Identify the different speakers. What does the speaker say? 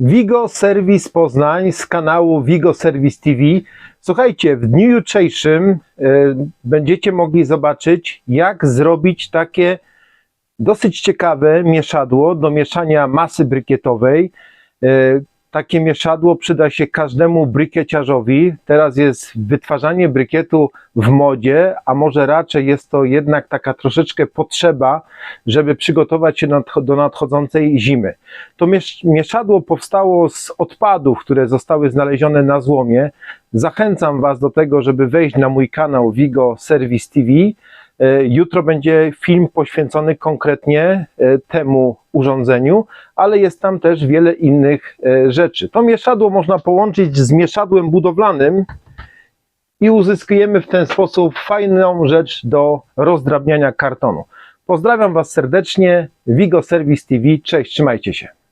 Speaker 1: Wigo Service Poznań z kanału Wigo Service TV. Słuchajcie, w dniu jutrzejszym e, będziecie mogli zobaczyć, jak zrobić takie dosyć ciekawe mieszadło do mieszania masy brykietowej. E, takie mieszadło przyda się każdemu brykieciarzowi. Teraz jest wytwarzanie brykietu w modzie, a może raczej jest to jednak taka troszeczkę potrzeba, żeby przygotować się do nadchodzącej zimy. To miesz- mieszadło powstało z odpadów, które zostały znalezione na złomie. Zachęcam Was do tego, żeby wejść na mój kanał Vigo Service TV. E, Jutro będzie film poświęcony konkretnie e, temu urządzeniu, ale jest tam też wiele innych e, rzeczy. To mieszadło można połączyć z mieszadłem budowlanym i uzyskujemy w ten sposób fajną rzecz do rozdrabniania kartonu. Pozdrawiam Was serdecznie. Vigo Service TV. Cześć, trzymajcie się.